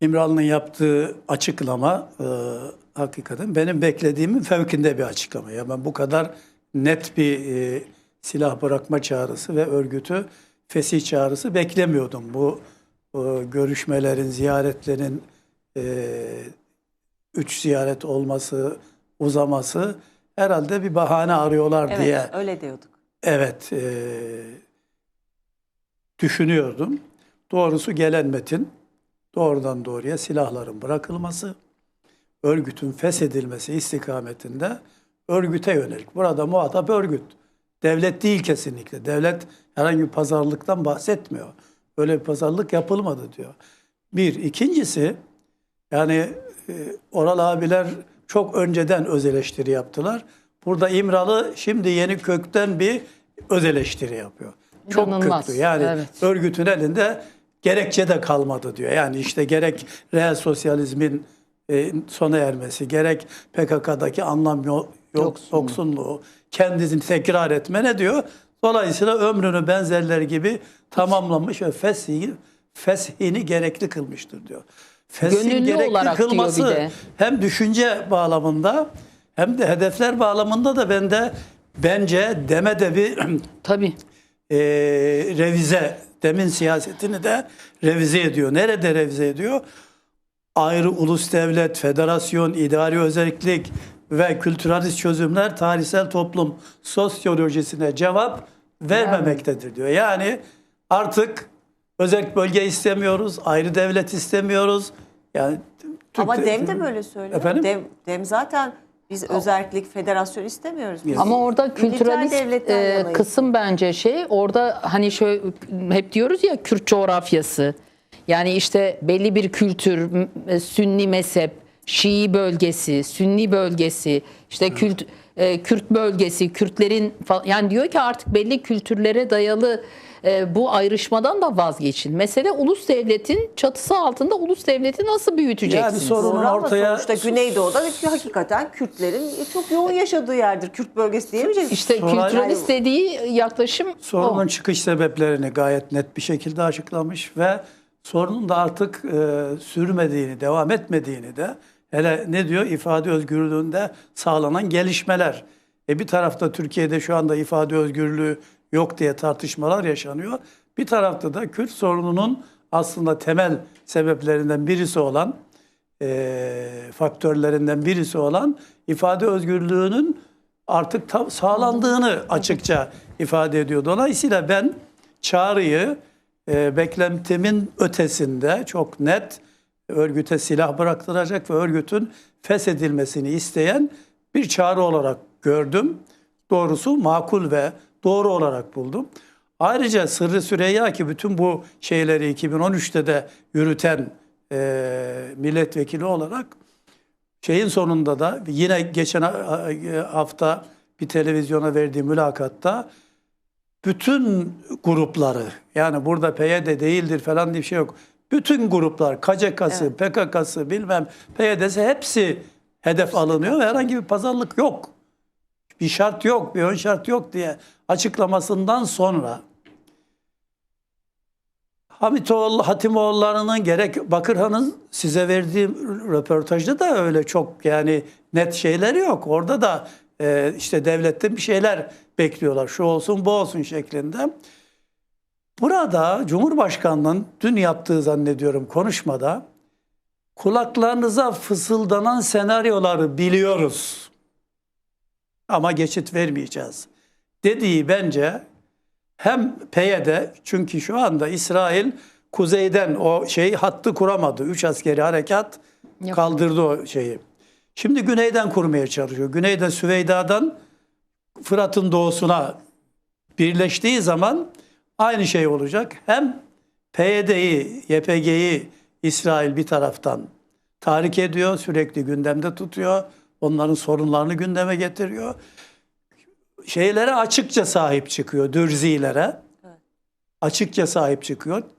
İmralı'nın yaptığı açıklama e, hakikaten benim beklediğimin fevkinde bir açıklama. Ya ben bu kadar net bir e, silah bırakma çağrısı ve örgütü fesih çağrısı beklemiyordum. Bu e, görüşmelerin, ziyaretlerin e, üç ziyaret olması, uzaması herhalde bir bahane arıyorlar Evet, diye öyle diyorduk. Evet, e, düşünüyordum. Doğrusu gelen metin doğrudan doğruya silahların bırakılması, örgütün feshedilmesi istikametinde örgüte yönelik. Burada muhatap örgüt. Devlet değil kesinlikle. Devlet herhangi bir pazarlıktan bahsetmiyor. Öyle bir pazarlık yapılmadı diyor. Bir. ikincisi yani e, Oral abiler çok önceden öz eleştiri yaptılar. Burada İmralı şimdi yeni kökten bir öz eleştiri yapıyor. Çok İnanılmaz, köklü. Yani evet. örgütün elinde gerekçe de kalmadı diyor. Yani işte gerek reel sosyalizmin e, sona ermesi, gerek PKK'daki anlam yo- yok, Yoksunluk. yoksunluğu kendisini tekrar etme ne diyor? Dolayısıyla ömrünü benzerleri gibi tamamlamış ve fesih, feshini gerekli kılmıştır diyor. Feshin Gönüllü gerekli kılması hem düşünce bağlamında hem de hedefler bağlamında da bende bence demede bir Tabii. e, revize, demin siyasetini de revize ediyor. Nerede revize ediyor? Ayrı ulus devlet, federasyon, idari özellik ve kültüralist çözümler tarihsel toplum sosyolojisine cevap vermemektedir diyor. Yani artık özel bölge istemiyoruz, ayrı devlet istemiyoruz. Yani Türk Ama de- Dem de böyle söylüyor. Efendim? Dem, Dem zaten biz özellik, federasyon istemiyoruz. Biz Ama orada kültüralist e, kısım bence şey orada hani şöyle hep diyoruz ya Kürt coğrafyası. Yani işte belli bir kültür, Sünni mezhep, Şii bölgesi, Sünni bölgesi, işte Kürt e, Kürt bölgesi, Kürtlerin yani diyor ki artık belli kültürlere dayalı e, bu ayrışmadan da vazgeçin. Mesele ulus devletin çatısı altında ulus devleti nasıl büyüteceksiniz? Yani sorun- Doğru ama ortaya- sonuçta Güneydoğu'da hakikaten Kürtlerin çok yoğun yaşadığı yerdir. Kürt bölgesi diyemeyeceğiz. İşte Sonra- kültüralist dediği yaklaşım Sorunun o. çıkış sebeplerini gayet net bir şekilde açıklamış ve sorunun da artık e, sürmediğini, devam etmediğini de hele ne diyor ifade özgürlüğünde sağlanan gelişmeler. E bir tarafta Türkiye'de şu anda ifade özgürlüğü yok diye tartışmalar yaşanıyor. Bir tarafta da Kürt sorununun aslında temel sebeplerinden birisi olan e, faktörlerinden birisi olan ifade özgürlüğünün artık tam sağlandığını açıkça ifade ediyor. Dolayısıyla ben çağrıyı e, beklentimin ötesinde çok net örgüte silah bıraktıracak ve örgütün feshedilmesini isteyen bir çağrı olarak gördüm. Doğrusu makul ve doğru olarak buldum. Ayrıca Sırrı Süreyya ki bütün bu şeyleri 2013'te de yürüten e, milletvekili olarak şeyin sonunda da yine geçen ha- hafta bir televizyona verdiği mülakatta bütün grupları yani burada PYD değildir falan diye bir şey yok. Bütün gruplar KCK'sı, PKK'sı bilmem PYD'si hepsi hedef alınıyor ve herhangi bir pazarlık yok. Bir şart yok, bir ön şart yok diye açıklamasından sonra Hamitoğlu, Hatimoğulları'nın gerek Bakırhan'ın size verdiğim röportajda da öyle çok yani net şeyleri yok. Orada da e, işte devletten bir şeyler bekliyorlar. Şu olsun bu olsun şeklinde. Burada Cumhurbaşkanı'nın dün yaptığı zannediyorum konuşmada kulaklarınıza fısıldanan senaryoları biliyoruz. Ama geçit vermeyeceğiz. Dediği bence hem PYD çünkü şu anda İsrail kuzeyden o şeyi hattı kuramadı. Üç askeri harekat Yok. kaldırdı o şeyi. Şimdi güneyden kurmaya çalışıyor. Güneyden Süveyda'dan Fırat'ın doğusuna birleştiği zaman aynı şey olacak. Hem PYD'yi, YPG'yi İsrail bir taraftan tahrik ediyor, sürekli gündemde tutuyor. Onların sorunlarını gündeme getiriyor şeylere açıkça sahip çıkıyor, dürzilere. Açıkça sahip çıkıyor.